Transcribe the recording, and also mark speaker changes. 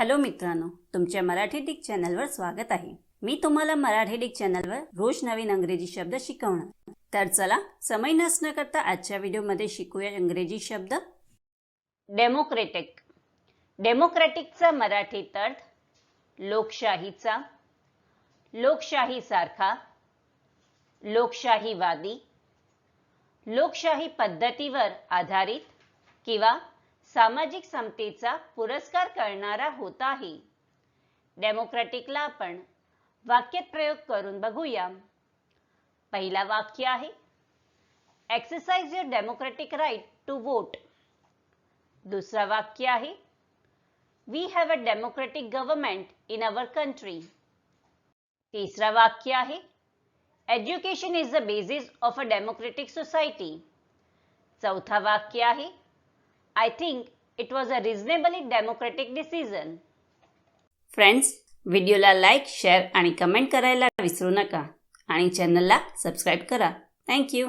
Speaker 1: Hello मित्रांनो तुमच्या Marathi Dick चॅनलवर स्वागत आहे. मी तुम्हाला मराठी डिक चॅनलवर रोज नवीन अंग्रेजी शब्द शिकवणार. तर चला समय नसणं करता आजच्या व्हिडिओमध्ये शिकूया इंग्रजी शब्द. डेमोक्रेटिक डेमोक्रॅटिकचा मराठीत अर्थ लोकशाहीचा लोकशाहीसारखा लोकशाहीवादी लोकशाही पद्धतीवर आधारित किंवा सामाजिक समतेचा पुरस्कार करणारा होत आहे. डेमोक्रॅटिकला आपण वाक्यात प्रयोग करून बघूया. पहिला वाक्य आहे exercise your democratic right to vote दुसरा वाक्य आहे we have a democratic government in our country तिसरा वाक्य आहे education is the basis of a democratic society चौथा वाक्य आहे I think it was a reasonably democratic decision friends व्हिडिओला लाईक शेअर आणि कमेंट करायला विसरू नका. आणि चॅनलला सबस्क्राईब करा. थँक्यू